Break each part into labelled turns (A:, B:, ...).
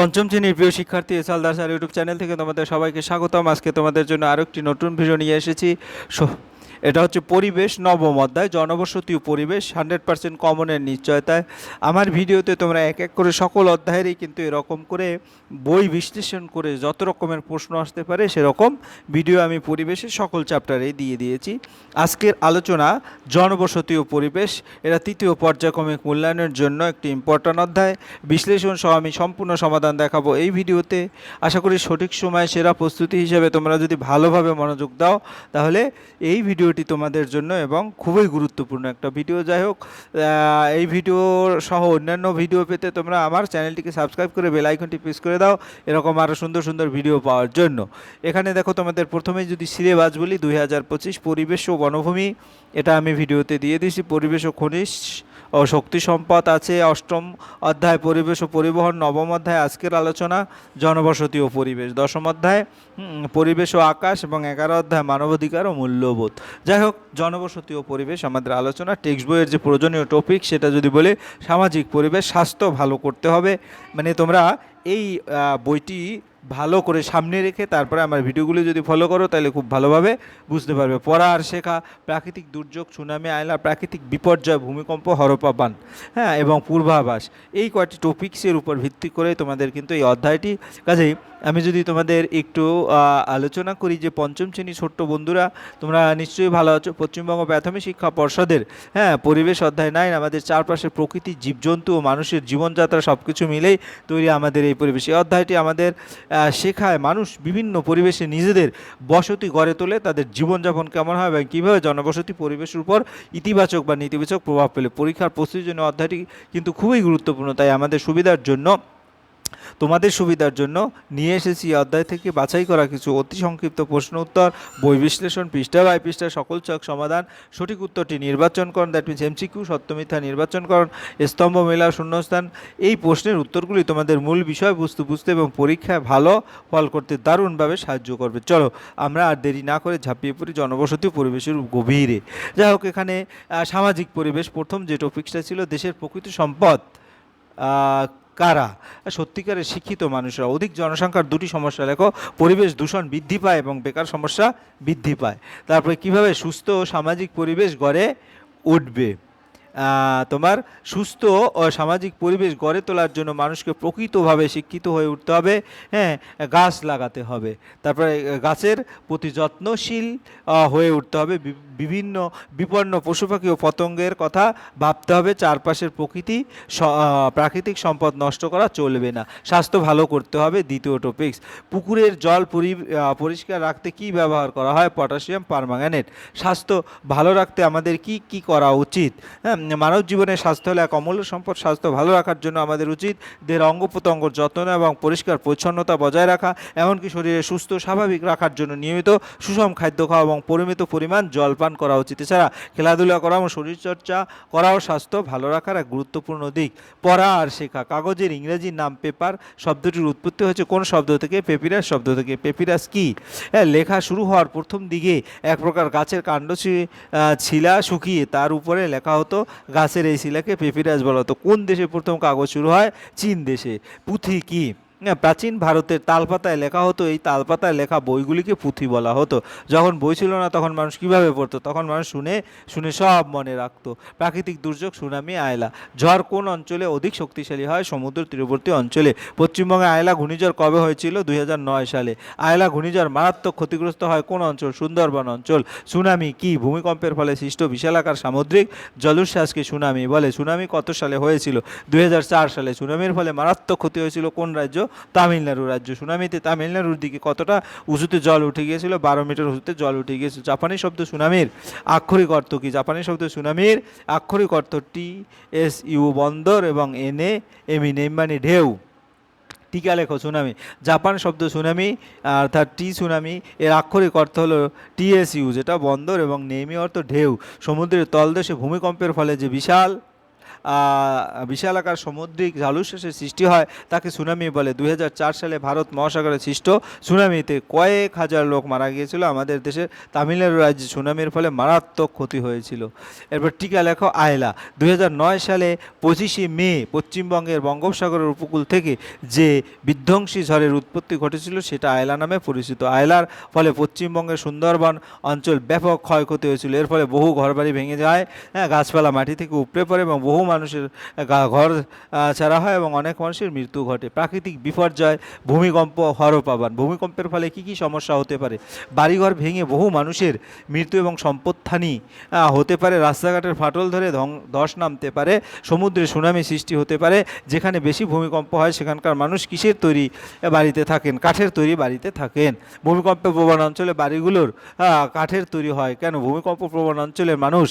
A: পঞ্চম শ্রেণির প্রিয় শিক্ষার্থী এসাল দাস ইউটিউব চ্যানেল থেকে তোমাদের সবাইকে স্বাগতম। আজকে তোমাদের জন্য আরও একটি নতুন ভিডিও নিয়ে এসেছি। এটা হচ্ছে পরিবেশ নবম অধ্যায়, জনবসতি ও পরিবেশ, হান্ড্রেড পার্সেন্ট কমনের নিশ্চয়তায়। আমার ভিডিওতে তোমরা এক এক করে সকল অধ্যায়েরই কিন্তু এরকম করে বই বিশ্লেষণ করে যত রকমের প্রশ্ন আসতে পারে সেরকম ভিডিও আমি পরিবেশের সকল চ্যাপ্টারেই দিয়ে দিয়েছি। আজকের আলোচনা জনবসতি ও পরিবেশ, এটা তৃতীয় পর্যায়ক্রমিক মূল্যায়নের জন্য একটি ইম্পর্ট্যান্ট অধ্যায়। বিশ্লেষণ সহ আমি সম্পূর্ণ সমাধান দেখাবো এই ভিডিওতে। আশা করি সঠিক সময় সেরা প্রস্তুতি হিসেবে তোমরা যদি ভালোভাবে মনোযোগ দাও, তাহলে এই ভিডিওটি তোমাদের জন্য এবং খুবই গুরুত্বপূর্ণ একটা ভিডিও। যাই হোক এই ভিডিও সহ অন্যান্য ভিডিও পেতে তোমরা আমার চ্যানেলটিকে সাবস্ক্রাইব করে বেল আইকনটি প্রেস করে দাও, এরকম আরও সুন্দর সুন্দর ভিডিও পাওয়ার জন্য। এখানে দেখো তোমাদের প্রথমে যদি সিলেবাস বলি, দুই হাজার পঁচিশ পরিবেশ ও বনভূমি, এটা আমি ভিডিওতে দিয়ে দিয়েছি, পরিবেশ ও খনিজ। ও শক্তি সম্পদ আছে। অষ্টম অধ্যায় পরিবেশ ও পরিবহন, নবম অধ্যায় আজকের আলোচনা, জনবসতি ও পরিবেশ। দশম অধ্যায় পরিবেশ ও আকাশ এবং এগারো অধ্যায় মানবাধিকার ও মূল্যবোধ। যাই হোক, জনবসতি ও পরিবেশ আমাদের আলোচনা, টেক্সট বইয়ের যে প্রয়োজনীয় টপিক সেটা যদি বলে, সামাজিক পরিবেশ, স্বাস্থ্য ভালো করতে হবে। মানে তোমরা এই বইটি ভালো করে সামনে রেখে তারপরে আমার ভিডিওগুলো যদি ফলো করো, তাহলে খুব ভালোভাবে বুঝতে পারবে। পড়া আর শেখা, প্রাকৃতিক দুর্যোগ সুনামি আয়লা প্রাকৃতিক বিপর্যয়, ভূমিকম্প হরপা বান হ্যাঁ এবং পূর্বাভাস। এই কয়েকটি টপিক্সের উপর ভিত্তি করে তোমাদের কিন্তু এই অধ্যায়টি। কাজেই আমি যদি তোমাদের একটু আলোচনা করি যে পঞ্চম শ্রেণি ছোট্ট বন্ধুরা, তোমরা নিশ্চয়ই ভালো আছো। পশ্চিমবঙ্গ প্রাথমিক শিক্ষা পর্ষদের হ্যাঁ পরিবেশ অধ্যায় নাইন আমাদের চারপাশের প্রকৃতি, জীবজন্তু ও মানুষের জীবনযাত্রা সব কিছু মিলেই তৈরি আমাদের এই পরিবেশ। এই অধ্যায়টি আমাদের শেখায় মানুষ বিভিন্ন পরিবেশে নিজেদের বসতি গড়ে তোলে, তাদের জীবনযাপন কেমন হয় এবং কীভাবে জনবসতি পরিবেশের উপর ইতিবাচক বা নেতিবাচক প্রভাব ফেলে। পরীক্ষার প্রস্তুতির জন্য অধ্যায়টি কিন্তু খুবই গুরুত্বপূর্ণ, তাই আমাদের সুবিধার জন্য তোমাদের সুবিধার জন্য নিয়ে এসেছি অধ্যায় থেকে বাছাই করা কিছু অতি সংক্ষিপ্ত প্রশ্ন উত্তর, বই বিশ্লেষণ পৃষ্ঠা বাই পৃষ্ঠা সকল চক সমাধান, সঠিক উত্তরটি নির্বাচন করুন দ্যাট মিনস এমসিকিউ সত্যমিথ্যা নির্বাচন করুন স্তম্ভ, মেলা, শূন্যস্থান, এই প্রশ্নের উত্তরগুলি তোমাদের মূল বিষয়বস্তু বুঝতে এবং পরীক্ষায় ভালো ফল করতে দারুণভাবে সাহায্য করবে। চলো, আমরা আর দেরি না করে ঝাঁপিয়ে পড়ি জনবসতি পরিবেশের গভীরে। যাই হোক, এখানে সামাজিক পরিবেশ, প্রথম যে টপিকসটা ছিল, দেশের প্রকৃত সম্পদ কারা? সত্যিকারের শিক্ষিত মানুষরা। অধিক জনসংখ্যার দুটি সমস্যা লেখো পরিবেশ দূষণ বৃদ্ধি পায় এবং বেকার সমস্যা বৃদ্ধি পায়। তারপরে কীভাবে সুস্থ ও সামাজিক পরিবেশ গড়ে উঠবে? তোমার সুস্থ ও সামাজিক পরিবেশ গড়ে তোলার জন্য মানুষকে প্রকৃতভাবে শিক্ষিত হয়ে উঠতে হবে হ্যাঁ গাছ লাগাতে হবে। তারপরে গাছের প্রতি যত্নশীল হয়ে উঠতে হবে। বিভিন্ন বিপন্ন পশু পাখি ও পতঙ্গের কথা ভাবতে হবে। চারপাশের প্রকৃতি প্রাকৃতিক সম্পদ নষ্ট করা চলবে না। স্বাস্থ্য ভালো করতে হবে, দ্বিতীয় টপিক্স পুকুরের জল পরি পরিষ্কার রাখতে কি ব্যবহার করা হয়? পটাশিয়াম পারম্যাঙ্গানেট স্বাস্থ্য ভালো রাখতে আমাদের কি কি করা উচিত? হ্যাঁ মানব জীবনের স্বাস্থ্য হলো এক অমূল্য সম্পদ। স্বাস্থ্য ভালো রাখার জন্য আমাদের উচিত দেহের অঙ্গ প্রত্যঙ্গর যত্ন এবং পরিষ্কার পরিচ্ছন্নতা বজায় রাখা, এমনকি শরীরে সুস্থ, স্বাভাবিক রাখার জন্য নিয়মিত সুষম খাদ্য খাওয়া এবং পরিমিত পরিমাণ জল পান করা উচিত। এছাড়া খেলাধুলা করা এবং শরীরচর্চা করাও স্বাস্থ্য ভালো রাখার এক গুরুত্বপূর্ণ দিক। পড়া আর শেখা, কাগজের ইংরেজি নাম পেপার শব্দটির উৎপত্তি হয়েছে কোন শব্দ থেকে? পেপিরাস শব্দ থেকে। পেপিরাস কি? লেখা শুরু হওয়ার প্রথম দিকে এক প্রকার গাছের কাণ্ড ছিলা শুকিয়ে তার উপরে লেখা হতো গাছের এই শিলাকে পেপিরাস বলা। হতো কোন দেশে প্রথম কাগজ শুরু হয়? চীন দেশে। পুঁথি কি? প্রাচীন ভারতের তালপাতায় লেখা হতো, এই তালপাতায় লেখা বইগুলিকে পুঁথি বলা হতো। যখন বই ছিল না, তখন মানুষ কীভাবে পড়তো? তখন মানুষ শুনে শুনে সব মনে রাখতো। প্রাকৃতিক দুর্যোগ, সুনামি, আয়লা। ঝড় কোন অঞ্চলে অধিক শক্তিশালী হয়? সমুদ্র তীরবর্তী অঞ্চলে। পশ্চিমবঙ্গে আয়লা ঘূর্ণিঝড় কবে হয়েছিল? দুই হাজার নয় সালে। আয়লা ঘূর্ণিঝড় মারাত্মক ক্ষতিগ্রস্ত হয় কোন অঞ্চল? সুন্দরবন অঞ্চল। সুনামি কি? ভূমিকম্পের ফলে সৃষ্ট বিশালাকার সামুদ্রিক জলোচ্ছ্বাসকে সুনামি বলে। সুনামি কত সালে হয়েছিল? দুই হাজার চার সালে। সুনামির ফলে মারাত্মক ক্ষতি হয়েছিল কোন রাজ্য? তামিলনাড়ু রাজ্য। সুনামিতে তামিলনাড়ুর দিকে কতটা উঁচুতে জল উঠে গিয়েছিল? বারো মিটার উঁচুতে জল উঠে গিয়েছিল। জাপানি শব্দ সুনামির আক্ষরিক অর্থ কি? জাপানি শব্দ সুনামির আক্ষরিক অর্থ টি এস ইউ বন্দর এবং এন এ এমি নেম মানে ঢেউ। টিকা লেখো সুনামি। জাপান শব্দ সুনামি, অর্থাৎ টি সুনামি, এর আক্ষরিক অর্থ হলো টিএসইউ যেটা বন্দর এবং নেমি অর্থ ঢেউ। সমুদ্রের তলদেশে ভূমিকম্পের ফলে যে বিশাল বিশালাকার সামুদ্রিক ঝালুশ্বাসের সৃষ্টি হয়। তাকে সুনামি বলে। দুই হাজার চার সালে ভারত মহাসাগরে সৃষ্ট সুনামিতে কয়েক হাজার লোক মারা গিয়েছিল। আমাদের দেশের তামিলনাড়ু রাজ্যে সুনামির ফলে মারাত্মক ক্ষতি হয়েছিল। এরপর টিকা লেখো আয়লা। দুই হাজার নয় সালে পঁচিশে মে পশ্চিমবঙ্গের বঙ্গোপসাগরের উপকূল থেকে যে বিধ্বংসী ঝড়ের উৎপত্তি ঘটেছিল, সেটা আয়লা নামে পরিচিত। আয়লার ফলে পশ্চিমবঙ্গের সুন্দরবন অঞ্চল ব্যাপক ক্ষয়ক্ষতি হয়েছিল। এর ফলে বহু ঘরবাড়ি ভেঙে যায়। হ্যাঁ গাছপালা মাটি থেকে উপড়ে পড়ে এবং বহু মানুষের ঘর ছাড়া হয় এবং অনেক মানুষের মৃত্যু ঘটে। প্রাকৃতিক বিপর্যয় ভূমিকম্প হরপাবান ভূমিকম্পের ফলে কি কি সমস্যা হতে পারে? বাড়িঘর ভেঙে বহু মানুষের মৃত্যু এবং সম্পদহানি হতে পারে। রাস্তাঘাটের ফাটল ধরে ধস নামতে পারে। সমুদ্রে সুনামি সৃষ্টি হতে পারে। যেখানে বেশি ভূমিকম্প হয় সেখানকার মানুষ কিসের তৈরি বাড়িতে থাকেন? কাঠের তৈরি বাড়িতে থাকেন। ভূমিকম্প প্রবণ অঞ্চলে বাড়িগুলোর কাঠের তৈরি হয়। কেন? ভূমিকম্প প্রবণ অঞ্চলের মানুষ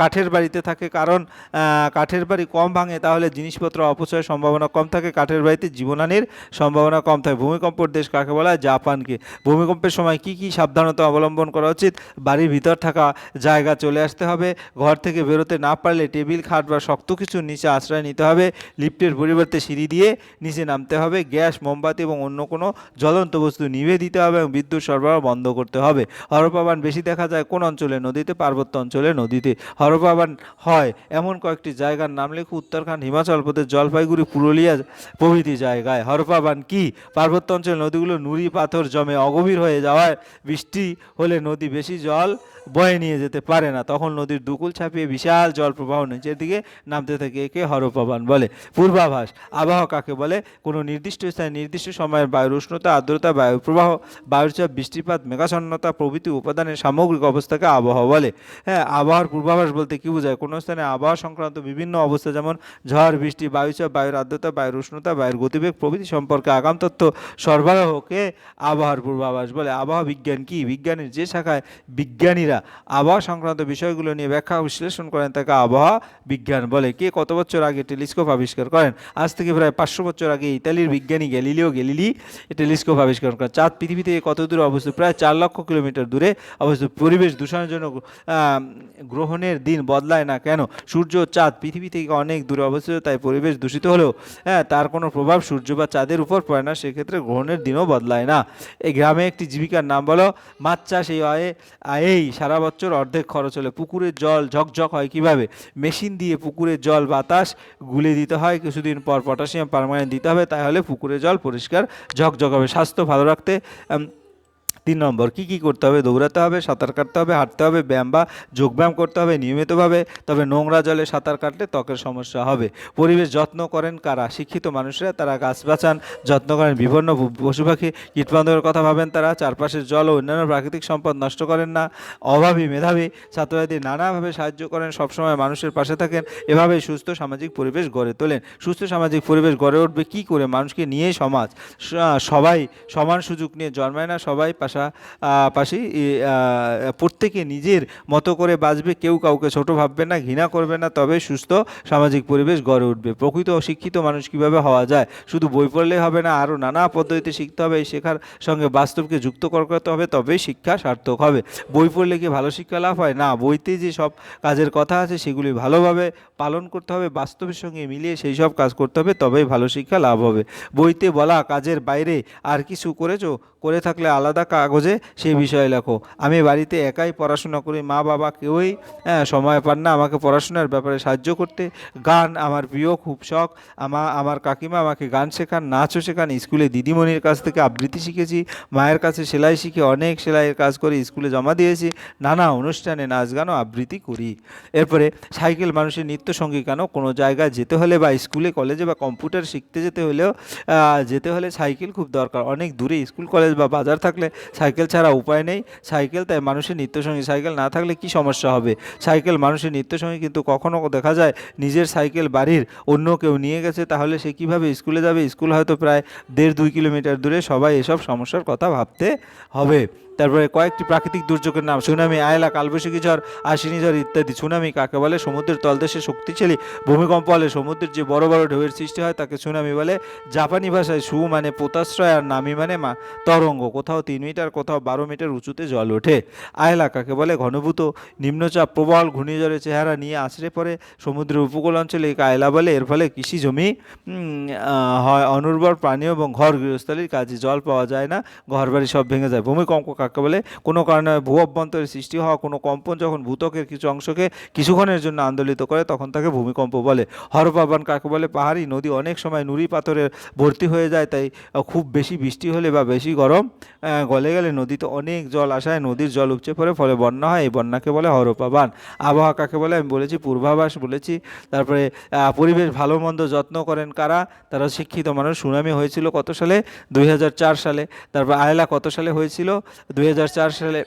A: কাঠের বাড়িতে থাকে কারণ আহ, কাঠের বাড়ি কম ভাঙে, তাহলে জিনিসপত্র অপচয়ের সম্ভাবনা কম থাকে, কাঠের বাড়িতে জীবনানির সম্ভাবনা কম থাকে। ভূমিকম্পর দেশ কাকে বলা? হয় জাপানকে। ভূমিকম্পের সময় কি কি সাবধানতা অবলম্বন করা উচিত? বাড়ির ভিতর থাকা জায়গা চলে আসতে হবে, ঘর থেকে বেরোতে না পারলে টেবিল, খাট বা শক্ত কিছুর নিচে আশ্রয় নিতে হবে, লিফটের পরিবর্তে সিঁড়ি দিয়ে নিচে নামতে হবে, গ্যাস, মোমবাতি এবং অন্য কোনো জ্বলন্ত বস্তু নিভে দিতে হবে এবং বিদ্যুৎ সরবরাহ বন্ধ করতে হবে। হরপাবান বেশি দেখা যায় কোন অঞ্চলে? নদীতে, পার্বত্য অঞ্চলে, নদীতে। হরপাবান হয় এমন কয়েকটি জায়গার নাম লেখো উত্তরাখণ্ড, হিমাচল প্রদেশ, জলপাইগুড়ি, পুরুলিয়া প্রভৃতি জায়গায়। হরপাবান কি? পার্বত্য অঞ্চলে নদীগুলো নুড়ি পাথর জমে অগভীর হয়ে যাওয়ায় বৃষ্টি হলে নদী বেশি জল বয়ে নিয়ে যেতে পারে না। তখন নদীর দুকুল ছাপিয়ে বিশাল জল প্রবাহ নিচের দিকে নামতে থাকে। একে হরপাবান বলে। পূর্বাভাস, আবহাওয়া কাকে বলে? কোনো নির্দিষ্ট স্থানে নির্দিষ্ট সময়ের বায়ুর উষ্ণতা, আর্দ্রতা বায়ু প্রবাহ, বায়ুর চাপ, বৃষ্টিপাত, মেঘাচ্ছন্নতা প্রভৃতি উপাদানের সামগ্রিক অবস্থাকে আবহাওয়া বলে। হ্যাঁ আবহাওয়ার পূর্বাভাস বলতে কি বোঝায়? কোনো স্থানে আবহাওয়া সংক্রান্ত বিভিন্ন অবস্থা, যেমন ঝড়, বৃষ্টি বায়ুচাপ বায়ুর আর্দ্রতা, বায়ুর উষ্ণতা, বায়ুর গতিবেগ, প্রভৃতি সম্পর্কে আগাম তথ্য সরবরাহকে আবহাওয়ার পূর্বাভাস বলে। আবহাওয়া বিজ্ঞান কি? বিজ্ঞানের যে শাখায় বিজ্ঞানীরা আবহাওয়া সংক্রান্ত বিষয়গুলো নিয়ে ব্যাখ্যা বিশ্লেষণ করেন, তাকে আবহাওয়া বিজ্ঞান বলে। কে কত বছর আগে টেলিস্কোপ আবিষ্কার করেন? আজ থেকে প্রায় পাঁচশো বছর আগে ইতালির বিজ্ঞানী গ্যালিলিও গ্যালিলি টেলিস্কোপ আবিষ্কার করেন। চাঁদ পৃথিবী থেকে কত দূরে অবস্থিত? প্রায় চার লক্ষ কিলোমিটার দূরে অবস্থিত। পরিবেশ দূষণের জন্য গ্রহণের দিন বদলায় না কেন? সূর্য চাঁদ পৃথিবী থেকে অনেক দূরে অবস্থিত, তাই পরিবেশ দূষিত হলেও হ্যাঁ তার কোনো প্রভাব সূর্য বা চাঁদের উপর পড়ে না, সেক্ষেত্রে গ্রহণের দিনও বদলায় না। এই গ্রামে একটি জীবিকার নাম বলো, মাছ চাষ এই আয়ে, আয়েই সারা বছর অর্ধেক খরচ হলে পুকুরের জল ঝকঝক হয় কীভাবে? মেশিন দিয়ে পুকুরের জল বাতাস গুলে দিতে হয়, কিছুদিন পর পটাশিয়াম পারমানেন্ট দিতে হবে, তাহলে পুকুরের জল পরিষ্কার ঝকঝক হবে। স্বাস্থ্য ভালো রাখতে তিন নম্বর, কি কি করতে হবে? দৌড়াতে হবে, সাঁতার কাটতে হবে, হাঁটতে হবে, ব্যায়াম বা যোগব্যায়াম করতে হবে, নিয়মিতভাবে, তবে নোংরা জলে সাঁতার কাটলে ত্বকের সমস্যা হবে। পরিবেশ যত্ন করেন কারা? শিক্ষিত মানুষরা, তারা গাছ বাঁচান, যত্ন করেন বিভিন্ন পশু পাখি, কীটপতঙ্গের কথা ভাবেন তারা, চারপাশের জল ও অন্যান্য প্রাকৃতিক সম্পদ নষ্ট করেন না, অভাবী মেধাবী ছাত্রছাত্রী নানাভাবে সাহায্য করেন, সবসময় মানুষের পাশে থাকেন, এভাবেই সুস্থ সামাজিক পরিবেশ গড়ে তোলেন। সুস্থ সামাজিক পরিবেশ গড়ে উঠবে কি করে? মানুষকে নিয়ে সমাজ সবাই সমান সুযোগ নিয়ে জন্মায় না, সবাই পাশা আহ, পাশি প্রত্যেকে নিজের মতো করে বাঁচবে কেউ কাউকে ছোট ভাববে না ঘৃণা করবে না তবে সুস্থ সামাজিক পরিবেশ গড়ে উঠবে। প্রকৃত শিক্ষিত মানুষ কীভাবে হওয়া যায়? শুধু বই পড়লে হবে না আরও নানা পদ্ধতিতে শিখতে হবে এই শেখার সঙ্গে বাস্তবকে যুক্ত করতে হবে তবেই শিক্ষা সার্থক হবে। বই পড়লে কি ভালো শিক্ষা লাভ হয়? না বইতে যে সব কাজের কথা আছে সেগুলি ভালোভাবে পালন করতে হবে বাস্তবের সঙ্গে মিলিয়ে সেই সব কাজ করতে হবে তবেই ভালো শিক্ষা লাভ হবে। বইতে বলা কাজের বাইরে আর কিছু করেছ? করে থাকলে আলাদা কাগজে সেই বিষয়ে লেখো। আমি বাড়িতে একাই পড়াশোনা করি মা বাবা কেউই হ্যাঁ, সময় পান না আমাকে পড়াশোনার ব্যাপারে সাহায্য করতে। গান আমার প্রিয় খুব শখ। আমা আমার কাকিমা আমাকে গান শেখান নাচও শেখান। স্কুলে দিদিমণির কাছ থেকে আবৃত্তি শিখেছি মায়ের কাছে সেলাই শিখে অনেক সেলাইয়ের কাজ করে স্কুলে জমা দিয়েছি নানা অনুষ্ঠানে নাচ গানও আবৃত্তি করি। এরপরে সাইকেল মানুষের নিত্য সঙ্গী কেন? কোনো জায়গায় যেতে হলে বা স্কুলে কলেজে বা কম্পিউটার শিখতে যেতে হলেও যেতে হলে সাইকেল খুব দরকার। অনেক দূরে স্কুল কলেজ বা বাজার থাকলে সাইকেল ছাড়া উপায় নেই। সাইকেল তাই মানুষের নিত্যসঙ্গী। সাইকেল না থাকলে কি সমস্যা হবে? সাইকেল মানুষের নিত্যসঙ্গী কিন্তু কখনো দেখা যায় নিজের সাইকেল বাড়ির অন্য কেউ নিয়ে গেছে, তাহলে সে কীভাবে স্কুলে যাবে? স্কুল হয়তো প্রায় দেড় দুই কিলোমিটার দূরে সবাই এসব সমস্যার কথা ভাবতে হবে। তারপরে কয়েকটি প্রাকৃতিক দুর্যোগের নাম, সুনামি আয়লা কালবৈশাখী ঝড় আশিনী ঝড় ইত্যাদি। সুনামি কাকে বলে? সমুদ্রের তলদেশে শক্তিশালী ভূমিকম্প হলে সমুদ্রের যে বড় বড় ঢেউয়ের সৃষ্টি হয় তাকে সুনামি বলে। জাপানি ভাষায় সু মানে পোতাশ্রয় আর নামি মানে মা, তরঙ্গ। কোথাও তিন মিটার, কোথাও বারো মিটার উঁচুতে জল ওঠে। আয়লা কাকে বলে? ঘনভূত, নিম্নচাপ, প্রবল ঘূর্ণিঝড়ের চেহারা নিয়ে আছড়ে পড়ে। সমুদ্রের উপকূল অঞ্চলে আয়লা বলে। এর ফলে কৃষি জমি হয় অনুর্বর, পানীয় এবং ঘর গৃহস্থলীর কাজে জল পাওয়া যায় না। ঘরবাড়ি সব ভেঙে যায়। ভূমিকম্প কাকে বলে কোনো কারণে ভূ অভ্যন্তরের সৃষ্টি হওয়া, কোনো কম্পন যখন ভূতকের কিছু অংশকে কিছুক্ষণের জন্য আন্দোলিত করে, তখন তাকে ভূমিকম্প বলে। হরপাবান কাকে বলে? পাহাড়ি নদী অনেক সময় নুড়ি পাথরের ভর্তি হয়ে যায়, তাই খুব বেশি বৃষ্টি হলে বা বেশি গরম গলে গেলে নদীতে অনেক জল আসায় নদীর জল উপচে পড়ে, ফলে বন্যা হয়। এই বন্যাকে বলে হরপাবান আবহাওয়া কাকে বলে? আমি বলেছি পূর্বাভাস বলেছি। তারপরে পরিবেশ ভালো মন্দ যত্ন করেন কারা? তারা শিক্ষিত মানুষ। সুনামি হয়েছিল কত সালে? দুই হাজার চার সালে। তারপর আয়লা কত সালে হয়েছিল? দুই সালে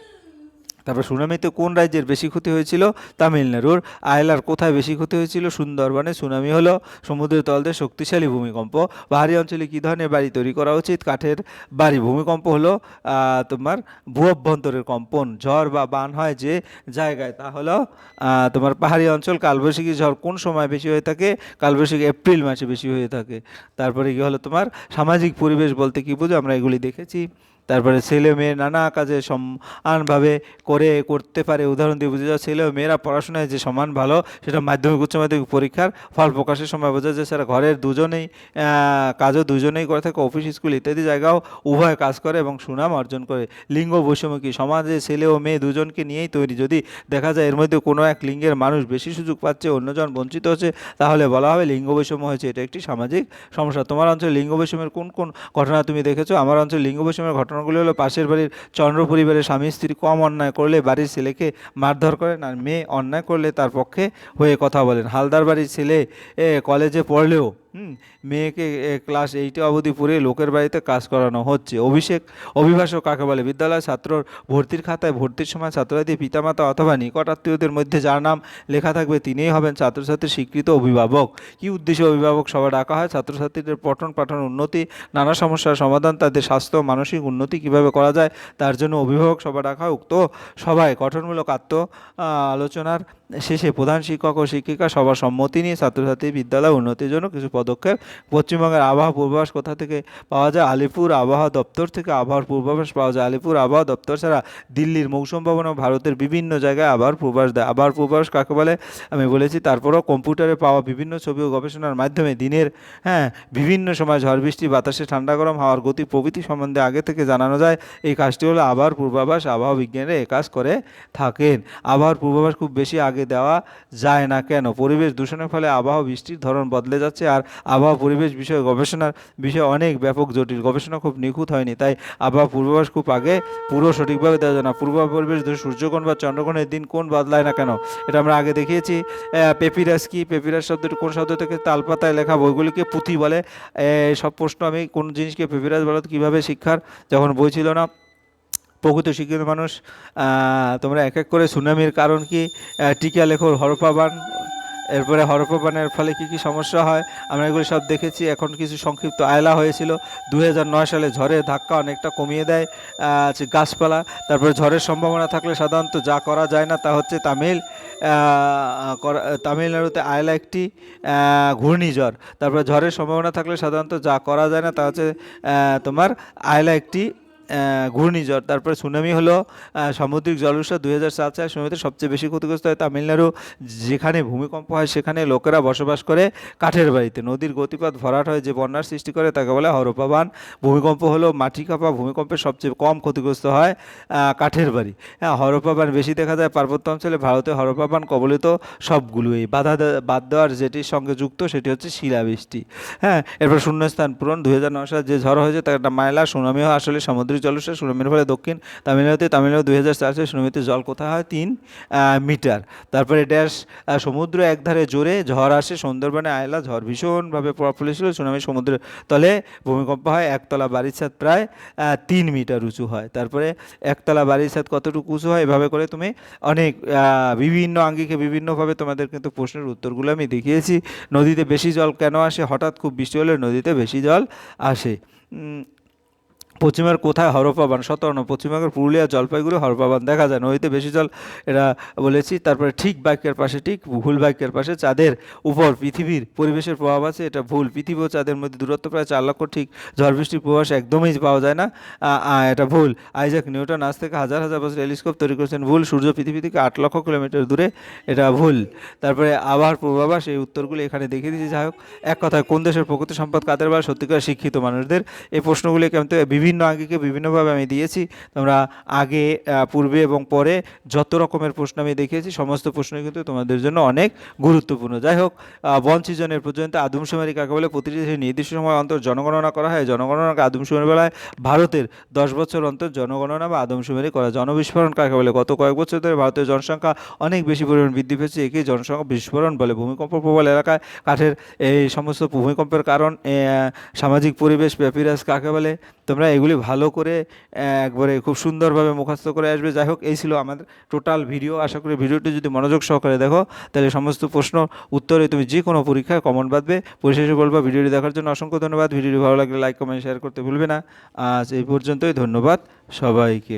A: তারপর সুনামিতে কোন রাজ্যের বেশি ক্ষতি হয়েছিল? তামিলনাড়ুর। আয়লার কোথায় বেশি ক্ষতি হয়েছিল? সুন্দরবনে। সুনামি হলো সমুদ্রের তলদেশ শক্তিশালী ভূমিকম্প। পাহাড়ি অঞ্চলে কী ধরনের বাড়ি তৈরি করা উচিত? কাঠের বাড়ি। ভূমিকম্প হলো তোমার ভূ অভ্যন্তরের কম্পন। ঝড় বা বান হয় যে জায়গায়, তা হলো তোমার পাহাড়ি অঞ্চল। কালবৈশাখী ঝড় কোন সময় বেশি হয়ে থাকে? কালবৈশাখী এপ্রিল মাসে বেশি হয়ে থাকে। তারপরে কী হলো তোমার সামাজিক পরিবেশ বলতে কি বুঝো? আমরা এগুলি দেখেছি। তারপরে ছেলে মেয়ে নানা কাজে সমানভাবে করে, করতে পারে। উদাহরণ দিয়ে বোঝা যায় ছেলে ও মেয়েরা পড়াশোনায় যে সমান ভালো, সেটা মাধ্যমিক, উচ্চ মাধ্যমিক পরীক্ষার ফল প্রকাশের সময় বোঝা যায়, সেটা ঘরের দুজনেই কাজও দুজনেই করে থাকে, অফিস, স্কুল ইত্যাদি জায়গাও উভয় কাজ করে এবং সুনাম অর্জন করে। লিঙ্গ বৈষম্য কি? সমাজে ছেলে ও মেয়ে দুজনকে নিয়েই তৈরি। যদি দেখা যায় এর মধ্যে কোনো এক লিঙ্গের মানুষ বেশি সুযোগ পাচ্ছে, অন্যজন বঞ্চিত হচ্ছে, তাহলে বলা হবে লিঙ্গ বৈষম্য হয়েছে। এটা একটি সামাজিক সমস্যা। তোমার অঞ্চলে লিঙ্গ বৈষম্যের কোন কোন ঘটনা তুমি দেখেছ? আমার অঞ্চলে লিঙ্গ বৈষম্যের ঘটনাগুলো হলো পাশের বাড়ির চন্দ্র পরিবারের স্বামী স্ত্রী কম অন্যায় করলে বাড়ির ছেলেকে মারধর করেন আর মেয়ে অন্যায় করলে তার পক্ষে হয়ে কথা বলেন। হালদার বাড়ির ছেলে কলেজে পড়লেও হুম, মেয়েকে ক্লাস এইটে অবধি পড়ে লোকের বাড়িতে কাজ করানো হচ্ছে। অভিষেক, অভিভাষক কাকে বলে? বিদ্যালয় ছাত্রর ভর্তির খাতায় ভর্তির সময় ছাত্রছাত্রী পিতামাতা অথবা নিকট আত্মীয়দের মধ্যে যার নাম লেখা থাকবে তিনিই হবেন ছাত্রছাত্রীর স্বীকৃত অভিভাবক। কি উদ্দেশ্যে অভিভাবক সভা ডাকা হয়? ছাত্রছাত্রীদের পঠন পাঠন উন্নতি, নানা সমস্যার সমাধান, তাদের স্বাস্থ্য, মানসিক উন্নতি কীভাবে করা যায়, তার জন্য অভিভাবক সভা ডাকা হয়। উক্ত সভায় গঠনমূলক আত্ম আলোচনার শেষে প্রধান শিক্ষক ও শিক্ষিকা সবার সম্মতি নিয়ে ছাত্রছাত্রী বিদ্যালয় উন্নতির জন্য কিছু পদক্ষেপ। পশ্চিমবঙ্গের আবহাওয়া পূর্বাভাস কোথা থেকে পাওয়া যায়? আলিপুর আবহাওয়া দপ্তর থেকে আবহাওয়ার পূর্বাভাস পাওয়া যায়। আলিপুর আবহাওয়া দপ্তর ছাড়া দিল্লির মৌসুম ভবন ও ভারতের বিভিন্ন জায়গায় আবহাওয়ার পূর্বাভাস দেয়। আবহাওয়ার পূর্বাভাস কাকে বলে? আমি বলেছি, তারপরও কম্পিউটারে পাওয়া বিভিন্ন ছবি ও গবেষণার মাধ্যমে দিনের হ্যাঁ বিভিন্ন সময় ঝড় বৃষ্টি, বাতাসে ঠান্ডা গরম, হাওয়ার গতি, প্রভৃতি সম্বন্ধে আগে থেকে জানানো যায়। এই কাজটি হলো আবহাওয়ার পূর্বাভাস। আবহাওয়া বিজ্ঞানীরা এ কাজ করে থাকেন। আবহাওয়ার পূর্বাভাস খুব বেশি আগে দেওয়া যায় না কেন? পরিবেশ দূষণের ফলে আবহাওয়া বৃষ্টির ধরন বদলে যাচ্ছে আর আবহাওয়া পরিবেশ বিষয়ে গবেষণার বিষয়ে অনেক ব্যাপক জটিল। গবেষণা খুব নিখুঁত হয়নি, তাই আবহাওয়া পূর্বাভাস খুব আগে পুরো সঠিকভাবে দেওয়া যায় না। পূর্ব পরিবেশ সূর্যগ্রহণ বা চন্দ্রগ্রহণের দিন কোন বদলায় না কেন? এটা আমরা আগে দেখিয়েছি। পেপিরাস কি? পেপিরাস শব্দটি কোন শব্দ থেকে তালপাতায় লেখা বইগুলিকে পুঁথি বলে? সব প্রশ্ন আমি কোন জিনিসকে পেপিরাস বলো, কীভাবে শিক্ষার? যখন বই ছিল না প্রকৃত শিক্ষিত মানুষ তোমরা এক এক করে সুনামির কারণ কি? টিকা লেখো হরপাবান এরপরে হরপাবানের ফলে কি কি সমস্যা হয়? আমরা এগুলো সব দেখেছি, এখন কিছু সংক্ষিপ্ত আয়লা হয়েছিল। দু হাজার নয় সালে ঝড়ের ধাক্কা অনেকটা কমিয়ে দেয় গাছপালা, তারপরে ঝড়ের সম্ভাবনা থাকলে সাধারণত যা করা যায় না তা হচ্ছে তামিল তামিলনাড়ুতে আয়লা একটি ঘূর্ণিঝড়। তারপরে ঝড়ের সম্ভাবনা থাকলে সাধারণত যা করা যায় না তা হচ্ছে তোমার আয়লা একটি ঘূর্ণিঝড়। তারপরে সুনামি হলো সামুদ্রিক জলোচ্ছ্বাস দুই হাজার সাত সালে সুনামিতে সবচেয়ে বেশি ক্ষতিগ্রস্ত হয় তামিলনাড়ু, যেখানে ভূমিকম্প হয় সেখানে লোকেরা বসবাস করে কাঠের বাড়িতে। নদীর গতিপথ ভরাট হয় যে বন্যার সৃষ্টি করে তাকে বলে হরপাবান ভূমিকম্প হলো মাটি কাঁপা, ভূমিকম্পের সবচেয়ে কম ক্ষতিগ্রস্ত হয় কাঠের বাড়ি। হ্যাঁ হরপাবান বেশি দেখা যায় পার্বত্য অঞ্চলে ভারতে হরপাবান কবলিত সবগুলোই। বাধা দে- বাদ দেওয়ার যেটির সঙ্গে যুক্ত সেটি হচ্ছে শিলাবৃষ্টি। হ্যাঁ এরপর শূন্যস্থান পূরণ। দুই হাজার নয় সালে যে ঝড় হয়েছে, তার একটা মাইলা সুনামিও আসলে সামুদ্রিক জলস্রোত সুনামির ফলে দক্ষিণ তামিলনাড়ুতে তামিলনাড়ু দুই হাজার চার সালে সুনামিতে জল কোথায় হয়? তিন মিটার। তারপরে ড্যাশ সমুদ্র একধারে জোরে ঝড় আসে। সুন্দরবনে আয়লা ঝড় ভীষণভাবে প্রভাব ছিল সুনামি সমুদ্রের তলে ভূমিকম্প হয় একতলা বাড়ির ছাদ প্রায় তিন মিটার উঁচু হয়। তারপরে একতলা বাড়ির ছাদ কতটুকু উঁচু হয় এভাবে করে তুমি অনেক বিভিন্ন আঙ্গিকে বিভিন্নভাবে তোমাদের কিন্তু প্রশ্নের উত্তরগুলো আমি দেখিয়েছি। নদীতে বেশি জল কেন আসে? হঠাৎ খুব বৃষ্টি হলে নদীতে বেশি জল আসে। পশ্চিমের কোথায় হরপাবান সতর্ণ পশ্চিমবঙ্গের পুরুলিয়া জলপাইগুড়ি হরপাবান দেখা যায় নদীতে বেশি জল এটা বলেছি, তারপরে ঠিক বাক্যের পাশে, ঠিক ভুল বাক্যের পাশে চাঁদের উপর পৃথিবীর পরিবেশের প্রভাব আছে, এটা ভুল। পৃথিবী ও চাঁদের মধ্যে দূরত্ব প্রায় চার লক্ষ, ঠিক ঝড় বৃষ্টির প্রভাস একদমই পাওয়া যায় না। এটা ভুল। আইজাক নিউটন আজ থেকে হাজার হাজার বছর টেলিস্কোপ তৈরি করেছেন। ভুল, সূর্য পৃথিবী থেকে আট লক্ষ কিলোমিটার দূরে, এটা ভুল। তারপরে আবার পূর্বাভাস, এই উত্তরগুলি এখানে দেখিয়ে দিয়েছি। যাই হোক, এক কথায়, কোন দেশের প্রকৃতি সম্পদ কাদের বা সত্যিকার শিক্ষিত মানুষদের? এই প্রশ্নগুলি কিন্তু বিভিন্ন আঙ্গিকে বিভিন্নভাবে আমি দিয়েছি। তোমরা আগে পূর্বে এবং পরে যত রকমের প্রশ্ন আমি দেখিয়েছি, সমস্ত প্রশ্ন কিন্তু তোমাদের জন্য অনেক গুরুত্বপূর্ণ। যাই হোক বন সিজনের পর্যন্ত আদমশুমারি কাকে বলে প্রতিটি নির্দিষ্ট সময় অন্তর জনগণনা করা হয়। জনগণনাকে আদমশুমারি বলা হয়। ভারতের দশ বছর অন্তর জনগণনা বা আদমশুমারি করা জনবিস্ফোরণ কাকে বলে? গত কয়েক বছর ধরে ভারতের জনসংখ্যা অনেক বেশি পরিমাণ বৃদ্ধি পেয়েছে। একে জনসংখ্যা বিস্ফোরণ বলে ভূমিকম্প প্রবল এলাকায় কাঠের এই সমস্ত ভূমিকম্পের কারণ সামাজিক পরিবেশ প্যাপিরাস কাকে বলে? তোমরা এগুলি ভালো করে একবারে খুব সুন্দরভাবে মুখস্থ করে আসবে। যাই হোক, এই ছিল আমাদের টোটাল ভিডিও আশা করি ভিডিওটি যদি মনোযোগ সহকারে দেখো, তাহলে সমস্ত প্রশ্ন, উত্তরে তুমি যে কোনো পরীক্ষায় কমন বাঁধবে। পরিশেষে বলব, ভিডিওটি দেখার জন্য অসংখ্য ধন্যবাদ। ভিডিওটি ভালো লাগলে লাইক কমেন্ট শেয়ার করতে ভুলবে না। আজ এই পর্যন্তই, ধন্যবাদ সবাইকে।